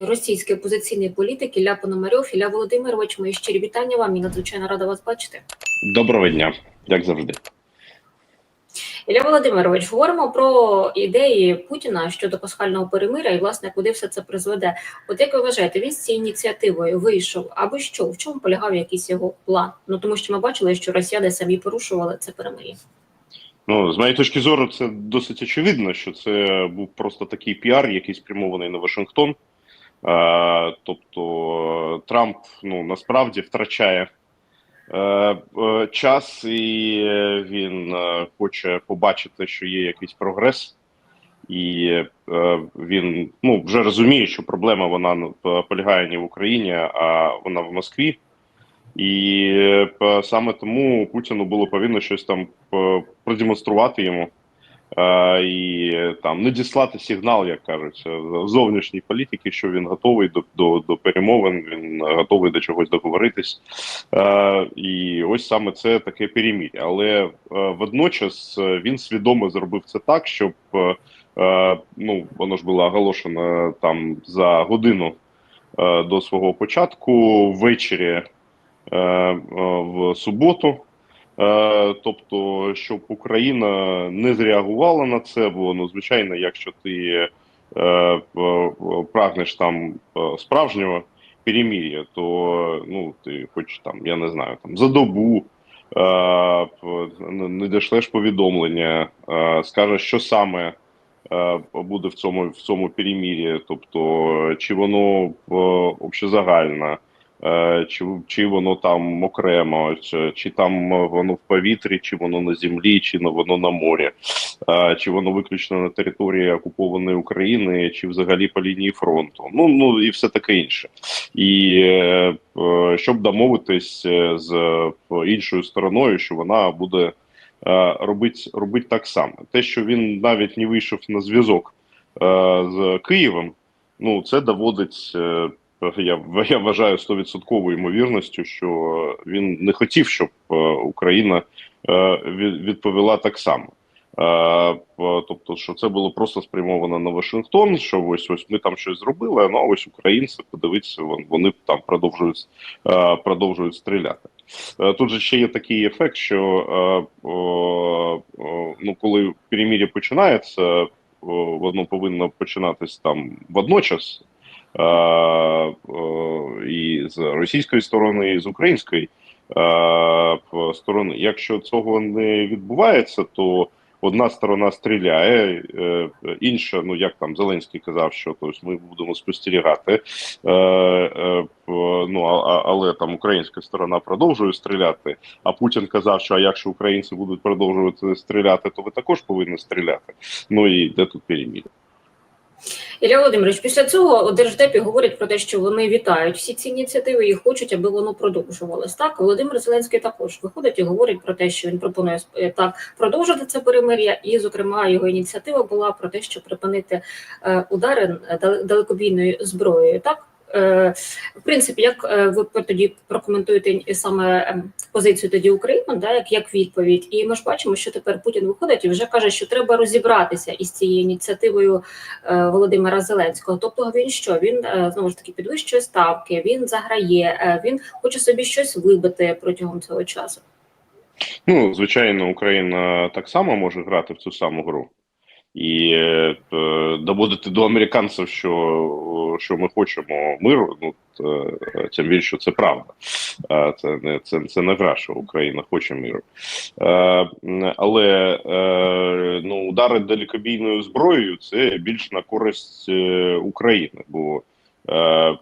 російський опозиційний політик Ілля Пономарьов. Ілля Володимирович, мої щирі вітання вам і надзвичайно рада вас бачити. Доброго дня, як завжди. Ілля Володимирович, говоримо про ідеї Путіна щодо пасхального перемиря і власне куди все це призведе. От як ви вважаєте, він з цією ініціативою вийшов або що? В чому полягав якийсь його план? Ну тому що ми бачили, що росіяни самі порушували це перемир'я. Ну, з моєї точки зору, це досить очевидно, що це був просто такий піар, який спрямований на Вашингтон. Е, тобто Трамп ну насправді втрачає е, е, час, і він хоче побачити, що є якийсь прогрес, і він ну вже розуміє, що проблема вона ну, полягає не в Україні, а вона в Москві. І саме тому Путіну було повинно щось там продемонструвати йому і там надіслати сигнал, як кажуть, зовнішній політики, що він готовий до до, до перемовин, він готовий до чогось договоритись. І ось саме це таке перемір'я. Але е, водночас е, він свідомо зробив це так, щоб е, ну воно ж було оголошено там за годину до свого початку ввечері. В суботу. Е, Тобто, щоб Україна не зреагувала на це, бо ну, звичайно, якщо ти е, прагнеш там е, справжнього перемір'я, то ну ти хоч там, я не знаю, там за добу не дошлеш повідомлення, е, скажеш, що саме буде в цьому в цьому перемір'ї, тобто чи воно е, общезагальне, чи чи воно там окремо, чи, чи там воно в повітрі, чи воно на землі, чи воно на морі, е, чи воно виключно на території окупованої України, чи взагалі по лінії фронту. Ну ну і все таке інше. І е, щоб домовитись з іншою стороною, що вона буде робити робити так само. Те, що він навіть не вийшов на зв'язок з Києвом, ну це доводить. Я я вважаю стовідсотковою ймовірністю, що він не хотів, щоб е, Україна е, відповіла так само. Е, тобто, що це було просто спрямовано на Вашингтон. Що ось ось ми там щось зробили. Ну а ось українці подивіться, вони там продовжують продовжують стріляти. Тут же ще є такий ефект, що ну коли перемір'я починається, воно повинно починатись там водночас. Е, е, і з російської сторони, і з української е, сторони. Якщо цього не відбувається, то одна сторона стріляє, інша, ну як там Зеленський казав, що тобто ми будемо спостерігати. Ну але там українська сторона продовжує стріляти. А Путін казав, що а якщо українці будуть продовжувати стріляти, то ви також повинні стріляти. Ну і де тут перемір'я? Ілля Володимирович, після цього у держдепі говорять про те, що вони вітають всі ці ініціативи і хочуть, аби воно продовжувалось. Так, Володимир Зеленський також виходить і говорить про те, що він пропонує е, так продовжити це перемир'я, і, зокрема, його ініціатива була про те, що припинити е, удари далекобійною зброєю. Так. Е, в принципі, як е, ви тоді прокоментуєте саме ем, позицію тоді України, да, як як відповідь, і ми ж бачимо, що тепер Путін виходить і вже каже, що треба розібратися із цією ініціативою е, Володимира Зеленського. Тобто, він що він знову ж таки підвищує ставки, він заграє, він хоче собі щось вибити протягом цього часу. Ну звичайно, Україна так само може грати в цю саму гру і е, доводити до американців, що що ми хочемо миру. Ну е, тим більше це правда. Е, це не це, це не гра, Україна хоче миру. Е, але е, ну удари далекобійною зброєю це більш на користь е, України, бо е, е,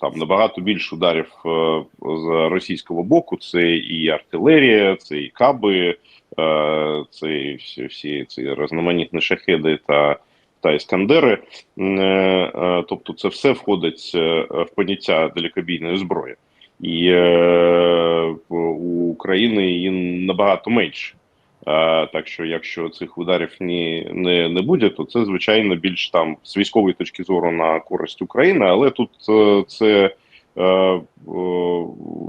там набагато більше ударів е, з російського боку. Це і артилерія, це і каби. Е, ці всі всі ці різноманітні шахеди та та іскандери, е, е, тобто це все входить в поняття далекобійної зброї, і у України її набагато менше. Так що, якщо цих ударів не не, не буде, то це звичайно більш там з військової точки зору на користь України, але тут це е,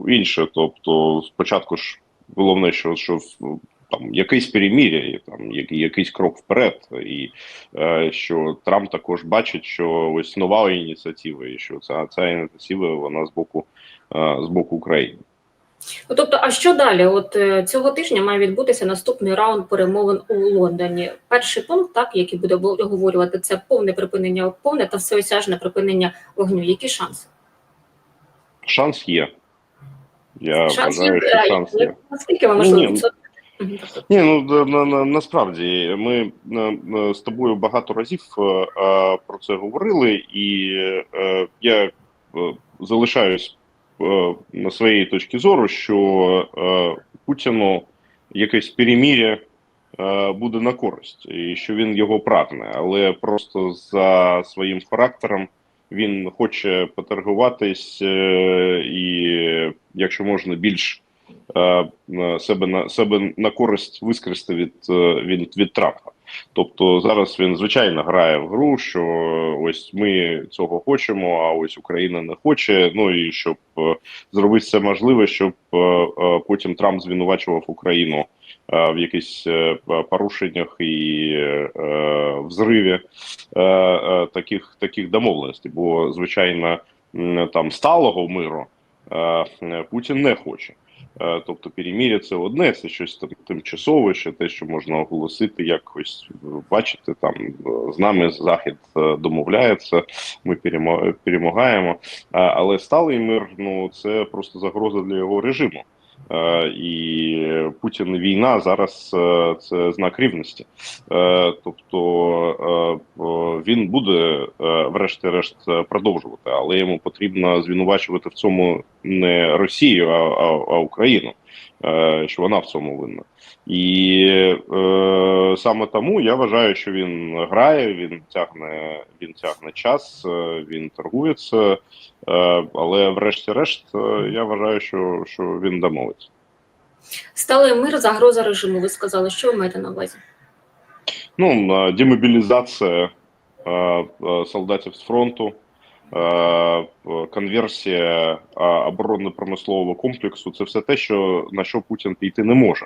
інше. Тобто, спочатку ж головне, що що там якесь перемір'я, там який- якийсь крок вперед, і е, що Трамп також бачить, що ось нова ініціатива, і що ця, ця ініціатива вона з боку е, з боку України. Тобто, а що далі? От е, цього тижня має відбутися наступний раунд перемовин у Лондоні. Перший пункт, так який буде обговорювати, це повне припинення, повне та всеосяжне припинення вогню. Які шанси? Шанс є. Я Шанс вважаю, є? що Е, шанс є. Наскільки Ні, можливо ні. ну на, на, на, насправді ми е, з тобою багато разів е, е, про це говорили, і е, я е, залишаюсь е, на своєї точки зору, що е, Путіну якесь перемір'я буде на користь, і що він його прагне, але просто за своїм характером він хоче поторгуватись е, і, якщо можна, більш на себе на себе на користь вискрести від, е, від, від Трампа. Тобто зараз він звичайно грає в гру, що ось ми цього хочемо, а ось Україна не хоче. Ну і щоб е, зробити все можливе, щоб е, е, потім Трамп звинувачував Україну е, в якихось е, порушеннях і е, взриві е, е, таких таких домовленостей. Бо звичайно, там сталого миру е, Путін не хоче. Е, Тобто перемір'я це одне, це щось там тимчасове, ще те, що можна оголосити, якось бачите, там е, з нами захід е, домовляється, ми перемагаємо. Але сталий мир ну це просто загроза для його режиму. Е, І Путін війна зараз е, це знак рівності. Е, Тобто він буде врешті-решт продовжувати, але йому потрібно звинувачувати в цьому не Росію, а, а, а Україну, що вона в цьому винна. І саме тому я вважаю, що він грає, він тягне, він тягне час, він торгується, але врешті-решт е, я вважаю, що, що він домовиться. Сталий мир, загроза режиму. Ви сказали, що ви маєте на увазі? Ну, е, демобілізація е, е, солдатів з фронту, е, е, конверсія е, оборонно-промислового комплексу це все те, що на що Путін піти не може.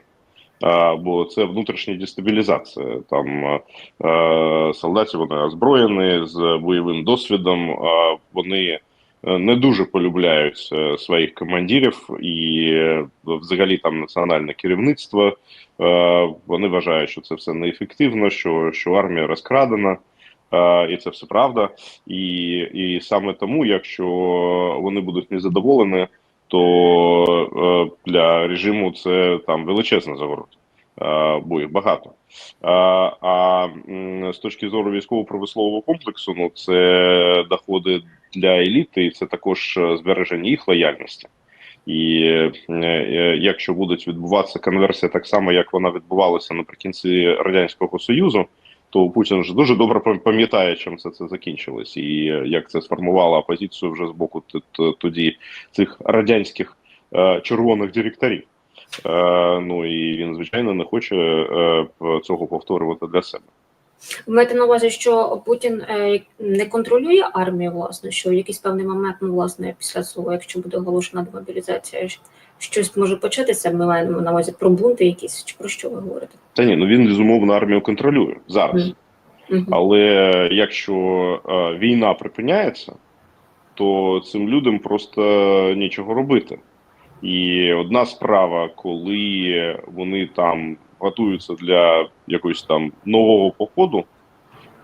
Е, Бо це внутрішня дестабілізація. Там е, е, солдатів вони озброєні з бойовим досвідом, е, вони е, не дуже полюбляють е, своїх командирів і е, взагалі там національне керівництво. Е, Вони вважають, що це все неефективно, що, що армія розкрадена, е, і це все правда. І, і саме тому, якщо вони будуть незадоволені, то е, для режиму це там величезна загроза, е, бо їх багато. А, а з точки зору військово-промислового комплексу, ну це доходи для еліти, і це також е, збереження їх лояльності. І е, е, якщо будуть відбуватися конверсія так само, як вона відбувалася наприкінці радянського союзу, то Путін вже дуже добре пам'ятає, чим це це закінчилось, і е, як це сформувало опозицію вже з боку тоді цих радянських е, червоних директорів. Е, ну і він звичайно не хоче е, цього повторювати для себе. Маєте на увазі, що Путін е, не контролює армію, власне, що в якийсь певний момент, ну, власне, після цього, якщо буде оголошена демобілізація, щось може початися. Ми маємо на увазі про бунти якісь, чи про що ви говорите? Та ні, ну він безумовно армію контролює зараз. Мгм. Мгм. Але якщо війна припиняється, то цим людям просто нічого робити. І одна справа, коли вони там готуються для якогось там нового походу,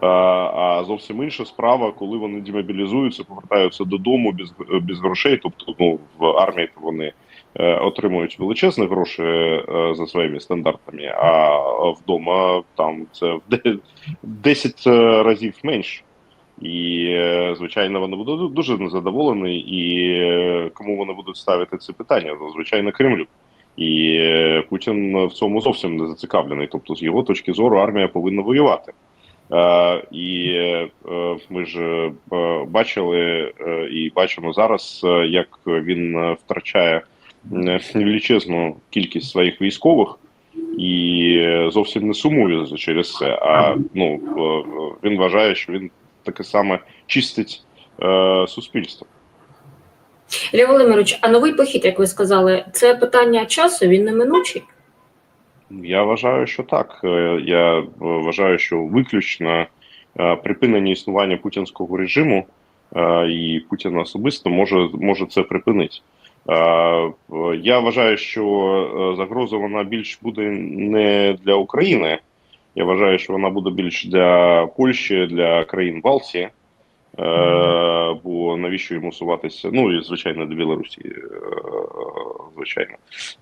а, зовсім інша справа, коли вони демобілізуються, повертаються додому без, без грошей. Тобто, ну в армії вони е, отримують величезні гроші е, за своїми стандартами, а вдома там це в де- 10 разів менше. І, е, звичайно, вони будуть дуже незадоволені, і е, кому вони будуть ставити це питання? Ну, звичайно, Кремлю. І е, Путін в цьому зовсім не зацікавлений. Тобто, з його точки зору, армія повинна воювати. І ми ж бачили і бачимо зараз, як він втрачає величезну кількість своїх військових і зовсім не сумує через це. А ну він вважає, що він таке саме чистить е, суспільство. Ілля Володимирович, а новий похід, як ви сказали, це питання часу, він неминучий. Я вважаю, що так. Е, Я е, вважаю, що виключно е, припинення існування путінського режиму і Путін особисто може, може це припинити. Я вважаю, що загроза вона більш буде не для України. Я вважаю, що вона буде більш для Польщі, для країн Балтії. Е, бо навіщо йому суватися? Ну і звичайно до Білорусі, е, звичайно.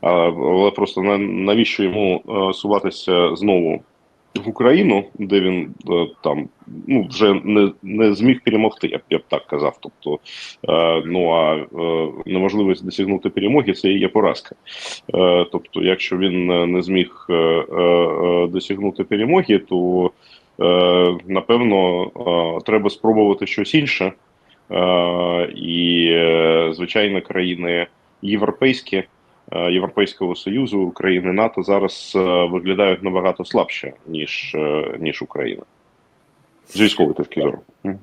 Але просто на- навіщо йому е, суватися знову в Україну, де він е, там ну вже не, не зміг перемогти, я б я б так казав. Тобто, е, ну а е, неможливість досягнути перемоги це і є поразка. Е, тобто, якщо він е, не зміг е, е, досягнути перемоги, то е, напевно е, треба спробувати щось інше. Е, і, звичайно, країни європейські, Європейського Союзу, країни НАТО зараз е, виглядають набагато слабше, ніж, е, ніж Україна. З військової точки зору. Е,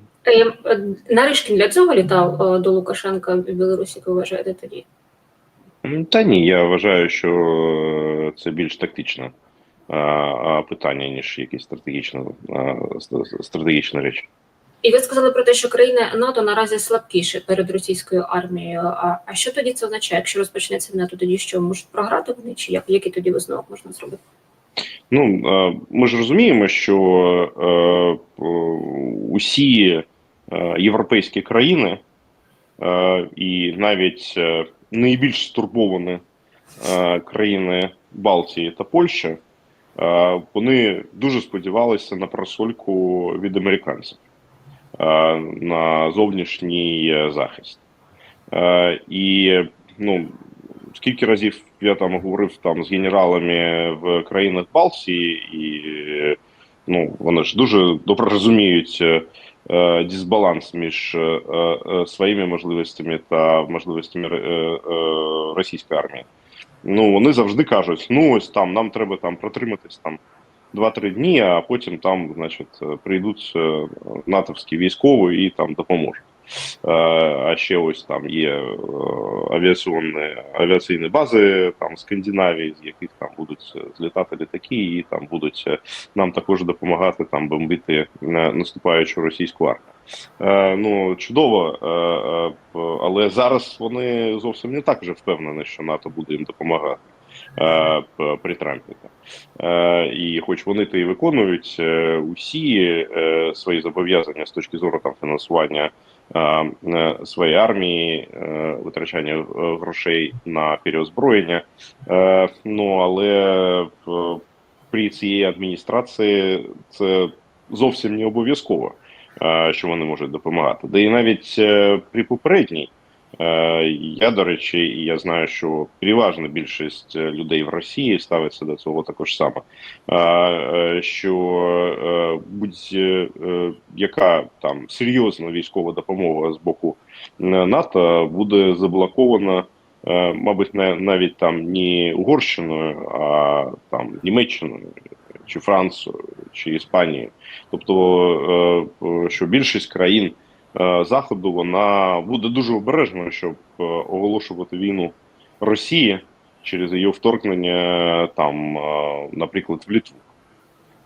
е, Наришкін для цього літав е, до Лукашенка в Білорусі, ви вважаєте тоді? Та ні, я вважаю, що е, це більш тактичне е, е, питання, ніж якісь стратегічна, е, ст- стратегічна річ. І ви сказали про те, що країни НАТО наразі слабкіші перед російською армією. А, а що тоді це означає? Якщо розпочнеться війна, то тоді що можуть програти вони? Чи як який тоді висновок можна зробити? Ну е, ми ж розуміємо, що е, е, усі європейські країни і навіть найбільш стурбовані країни Балтії та Польщі, вони дуже сподівалися на просольку від американців на зовнішній е, захист. Е, І ну, скільки разів я там говорив там з генералами в країнах Балтії, і ну вони ж дуже добре розуміють е, е, дисбаланс між е, е, своїми можливостями та можливостями е, е, російської армії. Ну вони завжди кажуть: ну ось там нам треба там протриматись там 2-3 дні, а потім там, значить, е, прийдуть е, натовські військові і там допоможуть. Е, А ще ось там є авіаційні, авіаційні бази там Скандинавії, з яких там будуть злітати літаки, і там будуть нам також допомагати там бомбити наступаючу російську армію. Е, Ну чудово, е, але зараз вони зовсім не так вже впевнені, що НАТО буде їм допомагати при Трампі. Е, І хоч вони то і виконують е, усі е, свої зобов'язання з точки зору там фінансування е, е, своєї армії, е, витрачання е, грошей на переозброєння. Е, Ну але е, при цій адміністрації це зовсім не обов'язково, е, що вони можуть допомагати. Да і навіть е, при попередній. Е, Я, до речі, я знаю, що переважна більшість е, людей в Росії ставиться до цього також само. Е, Що будь-яка там серйозна військова допомога з боку НАТО буде заблокована, мабуть, навіть там не Угорщиною, а там Німеччиною чи Францією чи Іспанією. Тобто, що більшість країн заходу вона буде дуже обережною, щоб е, оголошувати війну Росії через її вторгнення там, е, наприклад, в Літву.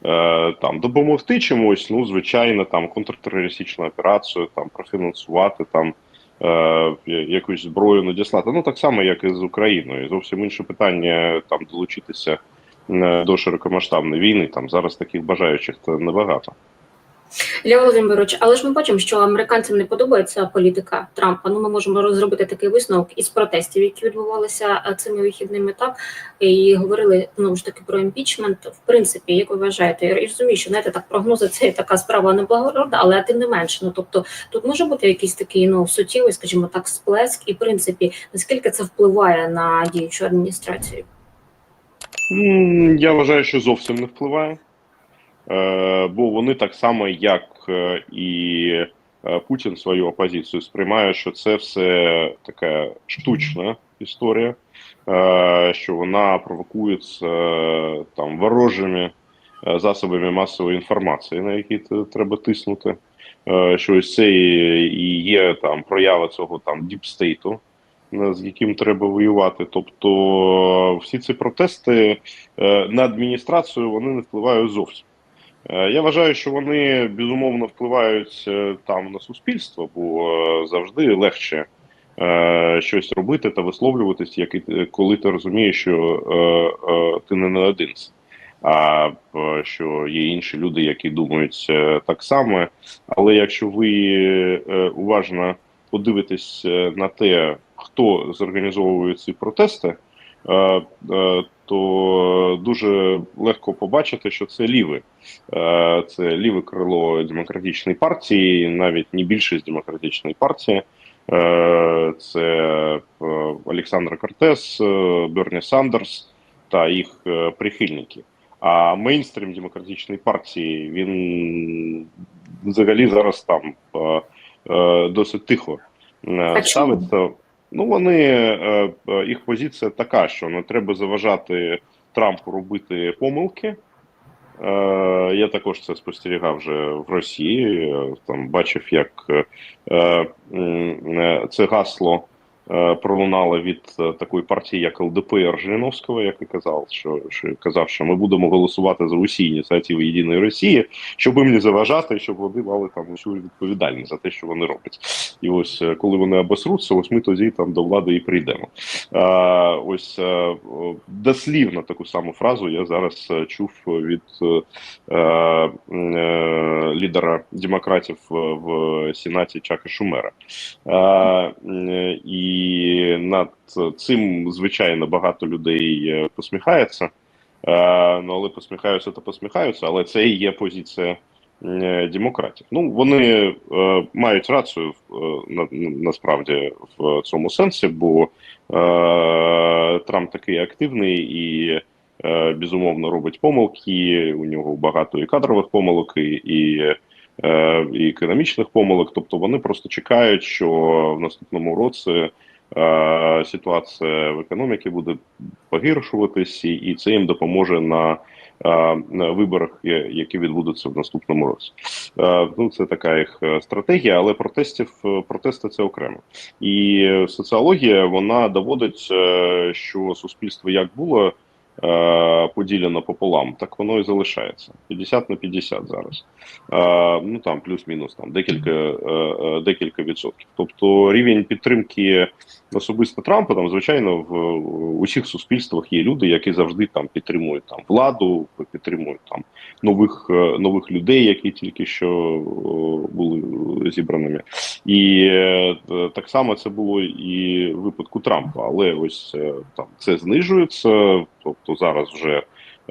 Е, Там допомогти чимось, ну звичайно, там контртерористичну операцію, там профінансувати там е, якусь зброю надіслати. Ну так само, як і з Україною. Зовсім інше питання там долучитися е, до широкомасштабної війни. Там зараз таких бажаючих то небагато. Ілля Володимирович, але ж ми бачимо, що американцям не подобається політика Трампа. Ну, ми можемо розробити такий висновок із протестів, які відбувалися е, цими вихідними, так і говорили знову ж таки про імпічмент. В принципі, як ви вважаєте, я розумію, що знаєте, так прогнози це така справа неблагородна, але тим не менше, ну тобто тут може бути якийсь такий ну суттєвий, скажімо так, сплеск, і в принципі, наскільки це впливає на діючу адміністрацію? Я вважаю, що зовсім не впливає, Е, бо вони так само, як і е, Путін свою опозицію сприймає, що це все така штучна історія, е, що вона провокується е, там ворожими е, засобами масової інформації, на які треба тиснути. Е, Що ось це і є там проява цього там діпстейту, е, з яким треба воювати. Тобто, всі ці протести е, на адміністрацію вони не впливають зовсім. Е, Я вважаю, що вони безумовно впливають е, там на суспільство, бо е, завжди легше е, щось робити та висловлюватись, як і- коли ти розумієш, що е, е, ти не наодинці, а е, що є інші люди, які думають так само. Але якщо ви уважно подивитесь на те, хто зорганізовує ці протести, то дуже легко побачити, що це ліві. Е, Це ліве крило демократичної партії, навіть не більшість демократичної партії. Е, Це е, Олександр Кортес, е, Берні Сандерс та їх е, прихильники. А мейнстрім демократичної партії він взагалі зараз там е, е, досить тихо е, ставиться. Ну вони е, е, їх позиція така, що не треба заважати Трампу робити помилки. Е, я також це спостерігав вже в Росії. Там бачив, як це гасло е, пролунало від е, такої партії, як ЛДПР Жириновського, який казав, що, що казав, що ми будемо голосувати за усі ініціативи Єдиної Росії, щоб їм не заважати, щоб вони мали там усю відповідальність за те, що вони роблять. І ось е, коли вони обосруться, ось ми тоді там до влади і прийдемо. А, ось дослівно таку саму фразу я зараз чув від е, е, лідера демократів в, Сенаті Чака Шумера. Е, е, і над цим, звичайно, багато людей е, посміхається. Е, ну, але посміхаються, то посміхаються, але це і є позиція е, демократів. Ну, вони мають рацію на, насправді в цьому сенсі, бо Трамп такий активний і безумовно робить помилки. У нього багато і кадрових помилок, і, і, е, економічних помилок. Тобто вони просто чекають, що в наступному році. е, Ситуація в економіці буде погіршуватись, і, і це їм допоможе на, е, виборах, які відбудуться в наступному році. Ну, це така їх стратегія, але протестів протести це окремо. І соціологія вона доводить, що суспільство як було поділено пополам, так воно і залишається. 50 на 50 зараз. Е, Ну там плюс-мінус там декілька, е, е, декілька відсотків. Тобто рівень підтримки особисто Трампа, там звичайно в усіх суспільствах є люди, які завжди там підтримують там владу, підтримують там нових е, нових людей, які тільки що були зібраними. І е, так само це було і в випадку Трампа. Але ось е, там це знижується. Тобто зараз вже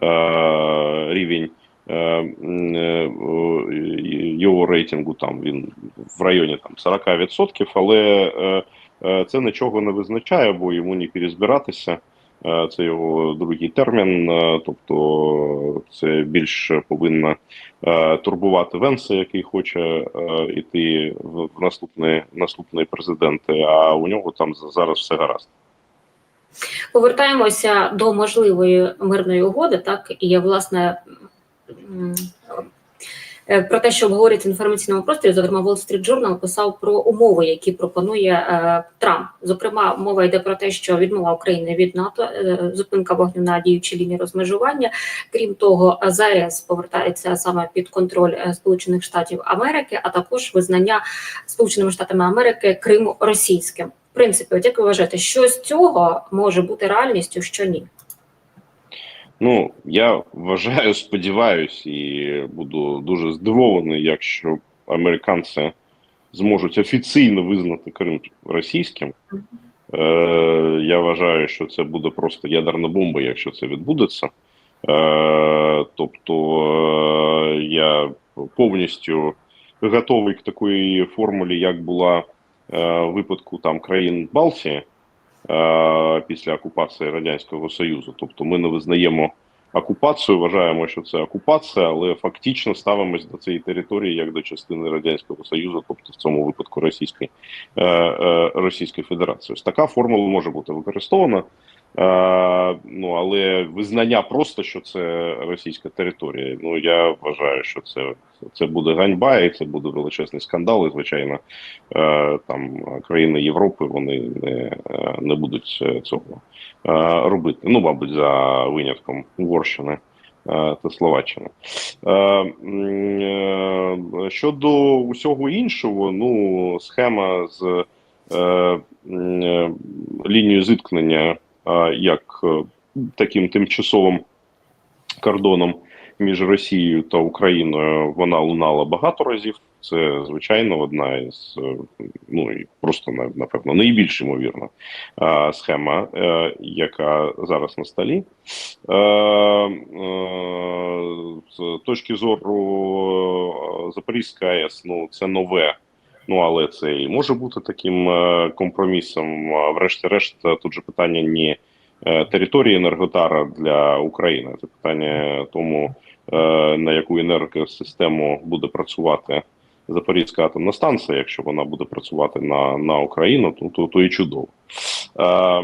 е, рівень. е, е, Його рейтингу там він в районі там 40%, але е, це нічого не визначає, бо йому не перезбиратися. Е, Це його другий термін, е, тобто це більше повинно е, турбувати Венса, який хоче йти в, наступний, наступний президент, а у нього там зараз все гаразд. Повертаємося до можливої мирної угоди, так і власне про те, що обговорюється в інформаційному просторі, зокрема Wall Street Journal писав про умови, які пропонує е, Трамп. Зокрема, мова йде про те, що відмова України від НАТО, е, зупинка вогню на діючій лінії розмежування. Крім того, ЗАЕС повертається саме під контроль е, Сполучених Штатів Америки, а також визнання Сполученими Штатами Америки Криму російським. В принципі, от як ви вважаєте, що з цього може бути реальністю, що ні? Ну я вважаю, сподіваюсь, і буду дуже здивований, якщо американці зможуть офіційно визнати Крим російським. Е, я вважаю, що це буде просто ядерна бомба, якщо це відбудеться. Е, тобто е, я повністю готовий к такої формулі, як була е, випадку там країн Балтії після окупації Радянського Союзу. Тобто ми не визнаємо окупацію, вважаємо, що це окупація, але фактично ставимось до цієї території як до частини Радянського Союзу, тобто в цьому випадку Російської, е, е, Російської Федерації. Ось така формула може бути використована. Е, ну але визнання просто, що це російська територія. Ну я вважаю, що це, це буде ганьба, і це буде величезний скандал. І звичайно, е, там країни Європи вони не, не будуть е, цього робити. Ну, мабуть, за винятком Угорщини. Та Словаччини. Щодо усього іншого, ну схема з лінією зіткнення як е, таким тимчасовим кордоном між Росією та Україною вона лунала багато разів. Це звичайно одна із е, ну і просто напевно найбільш ймовірна схема, е, яка зараз на столі. З точки зору Запорізька АЕС, ну це нове. Ну але це і може бути таким е, компромісом. Врешті-решт, е, тут же питання не е, території Енерготара для України, це питання тому, на яку енергосистему буде працювати Запорізька атомна станція. Якщо вона буде працювати на, на Україну, то, то, то і чудово. А-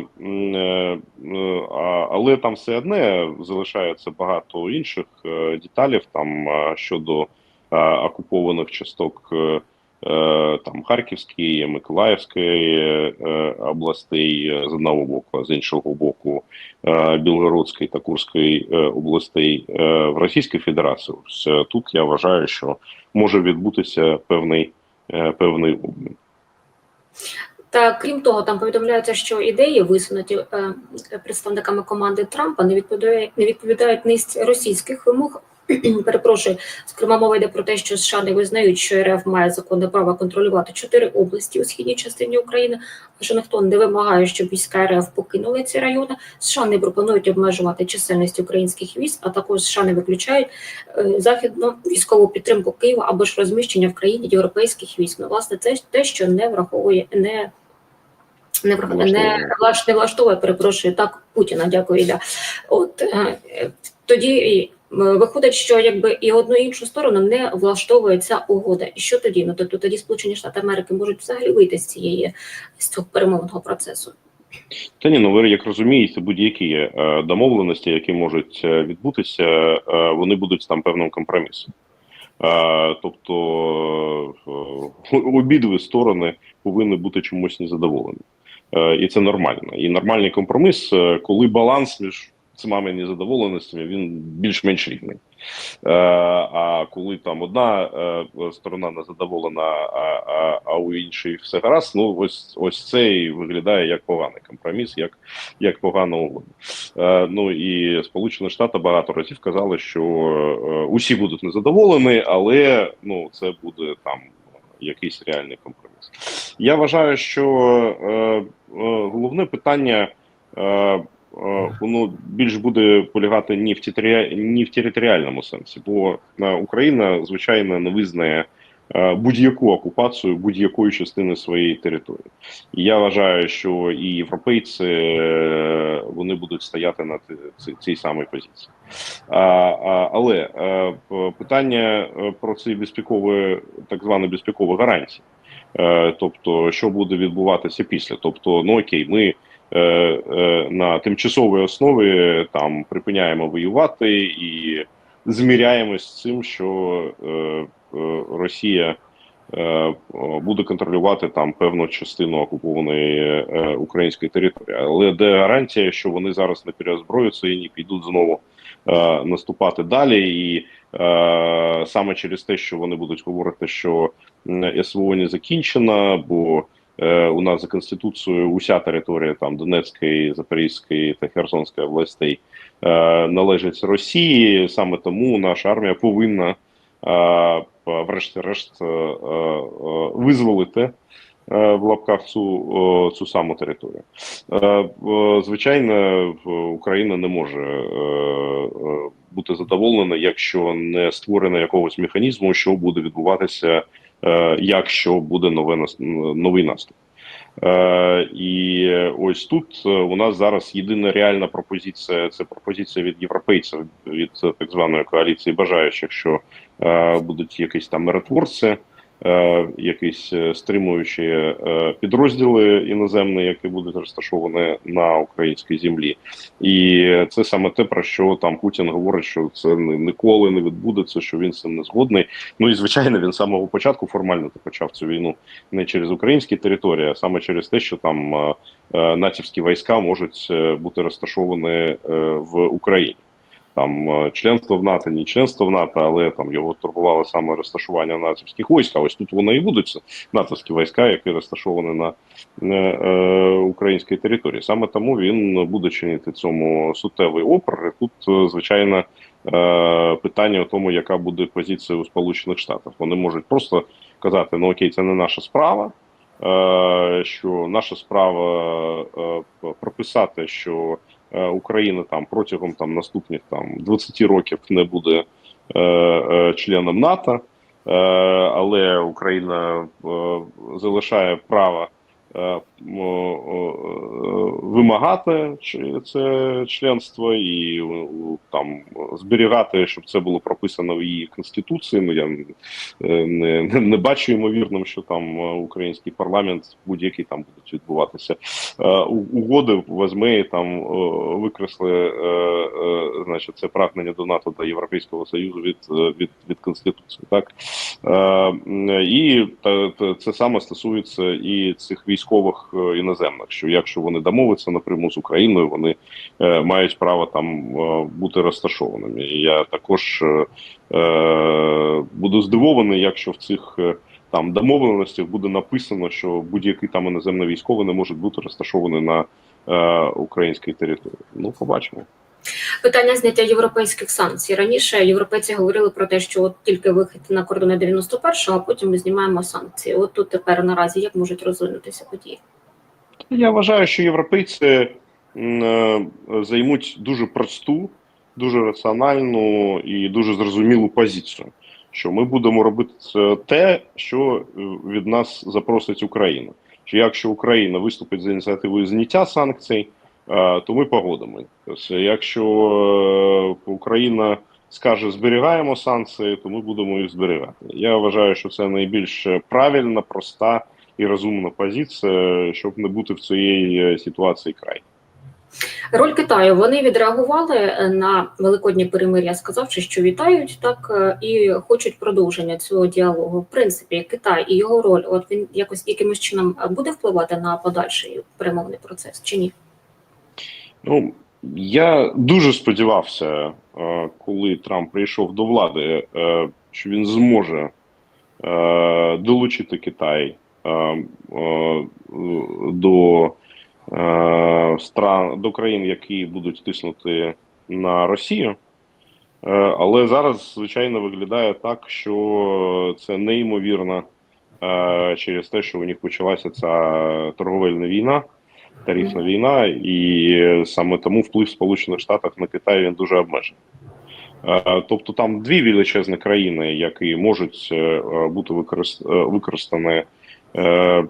але там все одне залишається багато інших деталів там щодо окупованих часток. Е, Там Харківської, Миколаївської е, областей е, з одного боку, а з іншого боку Білгородської та Курської областей в Російській Федерації. Тут я вважаю, що може відбутися певний, певний обмін. Та крім того, там повідомляється, що ідеї, висунуті представниками команди Трампа, не відповідають не відповідають низці російських вимог. Перепрошую, зокрема, мова йде про те, що США не визнають, що РФ має законне право контролювати чотири області у східній частині України. Вашингтон не вимагає, щоб війська РФ покинули ці райони. США не пропонують обмежувати чисельність українських військ, а також США не виключають е, західну військову підтримку Києва або ж розміщення в країні європейських військ. Ну, власне, це те, що не враховує не. Не, не, влаш- не влаштовує, перепрошую, так Путіна, дякую, Ілля. От е, тоді виходить, що якби і одну і іншу сторону не влаштовує ця угода. І що тоді? Ну тобто тоді Сполучені Штати Америки можуть взагалі вийти з цієї з цього перемовного процесу. Та ні, ну ви як розумієте, будь-які е, домовленості, які можуть е, відбутися, е, вони будуть там певним компромісом. Е, тобто е, обидві сторони повинні бути чомусь незадоволені. Е, і це нормально. І нормальний компроміс, е, коли баланс між цими незадоволеностями, він більш-менш рівний. Е, а коли там одна е, сторона незадоволена, а, а, а у іншій все гаразд, ну ось ось це і виглядає як поганий компроміс, як, як погана угода. Е, ну і Сполучені Штати багато разів казали, що е, усі будуть незадоволені, але ну це буде там якийсь реальний компроміс. Я вважаю, що е, е, головне питання. Е, Воно більш буде полягати не в територі... не в територіальному сенсі, бо е, Україна звичайно не визнає е, будь-яку окупацію будь-якої частини своєї території. І я вважаю, що і європейці е, вони будуть стояти на ці- ці- цій самій позиції. А, а, але е, питання е, про ці безпекові, так звані безпекові гарантії. Е, Тобто, що буде відбуватися після? Тобто, ну окей, ми е, е, на тимчасовій основі там припиняємо воювати і зміряємось з цим, що е, е, Росія е, буде контролювати там певну частину окупованої е, української території. Але де гарантія, що вони зараз не переозброються і не підуть знову е, наступати далі, і е, саме через те, що вони будуть говорити, що СВО не закінчена, бо е, у нас за конституцією уся територія там Донецької, Запорізької та Херсонської областей е, належить Росії. Саме тому наша армія повинна е, врешті-решт е, е, визволити е, в лапках цю, цю саму територію. Е, Звичайно, Україна не може е, е, бути задоволена, якщо не створено якогось механізму, що буде відбуватися, е, якщо буде нове новий наступ. Е, і ось тут е, у нас зараз єдина реальна пропозиція це пропозиція від європейців від е, так званої коаліції бажаючих, що е, будуть якісь там миротворці. Е, якісь е, стримуючі е, підрозділи іноземні, які будуть розташовані на українській землі. І це саме те, про що там Путін говорить, що це ніколи не відбудеться, що він з цим не згодний. Ну і звичайно, він з самого початку формально почав цю війну не через українські території, а саме через те, що там натівські війська можуть бути розташовані в Україні. Там е, членство в НАТО, не членство в НАТО, але там його турбувало саме розташування натівських військ. А ось тут вони і будуть натовські війська, які розташовані на е, е, українській території. Саме тому він буде чинити цьому суттєвий опір. Тут, е, звичайно, е, питання в тому, яка буде позиція у Сполучених Штатах. Вони можуть просто казати: ну окей, це не наша справа. Що наша справа прописати, що Україна там протягом там наступних там 20 років не буде е, е, членом НАТО, е, але Україна е, залишає право е, е, вимагати це членство і е, там зберігати, щоб це було прописано в її конституції. Ну я е, не, не, не бачу ймовірним, що там е, український парламент будь-який там будуть відбуватися е, угоди возьме і там е, викресли е, е, значить це прагнення до НАТО та Європейського Союзу від, е, від, від Конституції. Так е, і це саме стосується і цих військових е, іноземних, що якщо вони домовляться напряму з Україною, вони е, мають право там е, бути розташованими. І я також буду здивований, якщо в цих там домовленостях буде написано, що будь-який там іноземний військовий не може бути розташований на українській території. Ну, побачимо. Питання зняття європейських санкцій. Раніше європейці говорили про те, що от тільки вихід на кордони 91-го, а потім ми знімаємо санкції. От тут тепер наразі як можуть розвинутися події? Я вважаю, що європейці е, займуть дуже просту, дуже раціональну і дуже зрозумілу позицію. Що ми будемо робити те, що е, від нас запросить Україна. Що якщо Україна виступить за ініціативою зняття санкцій, то ми погодимо. Тобто, якщо е, Україна скаже зберігаємо санкції, то ми будемо їх зберігати. Я вважаю, що це найбільш правильна, проста і розумна позиція, щоб не бути в цієї е, ситуації край. Роль Китаю вони відреагували е, на великоднє перемир'я, сказавши, що вітають так е, і хочуть продовження цього діалогу. В принципі, Китай і його роль, от він якось якимось чином е, буде впливати на подальший перемовний процес чи ні? Ну я дуже сподівався, е, коли Трамп прийшов до влади, е, що він зможе е, долучити Китай до стран до країн, які будуть тиснути на Росію. Але зараз, звичайно, виглядає так, що це неймовірно через те, що у них почалася ця торговельна війна, тарифна війна, і саме тому вплив Сполучених Штатів на Китай він дуже обмежений. Е, Тобто там дві величезні країни, які можуть е, бути е, використані е,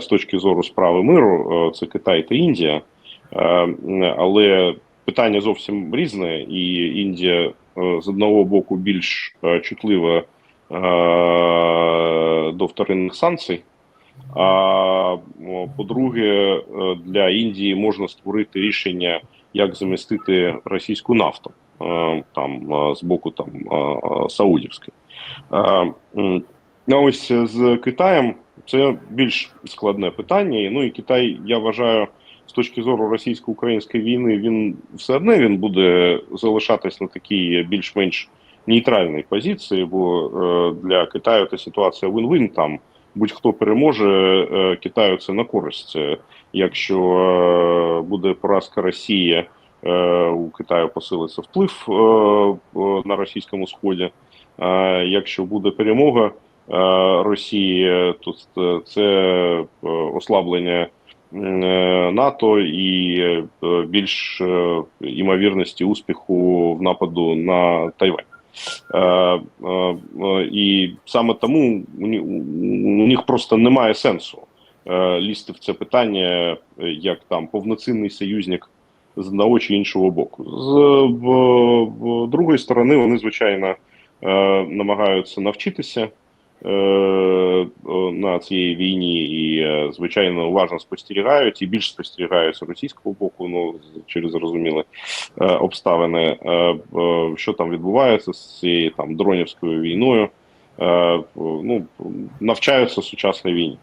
з точки зору справи миру, е, це Китай та Індія. Е, Але питання зовсім різне, і Індія е, з одного боку більш е, чутлива е, до вторинних санкцій. А по-друге, е, для Індії можна створити рішення, як замістити російську нафту е, там е, з боку там Саудівської. Е, ось з Китаєм це більш складне питання. Ну і Китай, я вважаю, з точки зору російсько-української війни, він все одне він буде залишатись на такій більш-менш нейтральній позиції, бо для Китаю це ситуація вин-вин там. Будь-хто переможе е, Китаю це на користь. Е, Якщо е, буде поразка Росії, у Китаю посилиться вплив на російському сході. Якщо буде перемога Росії, то це- ослаблення НАТО і більш імовірності успіху в нападу на Тайвань. Е, е, е, І саме тому у них просто немає сенсу лізти в це питання як там повноцінний союзник з одного чи іншого боку. З в, в другої сторони вони звичайно намагаються навчитися на цій війні і, е, звичайно, уважно спостерігають, і більш спостерігають з російського боку, ну через зрозумілі е, обставини, е, е, що там відбувається з цією там дронівською війною. Е, ну, навчаються сучасній війні.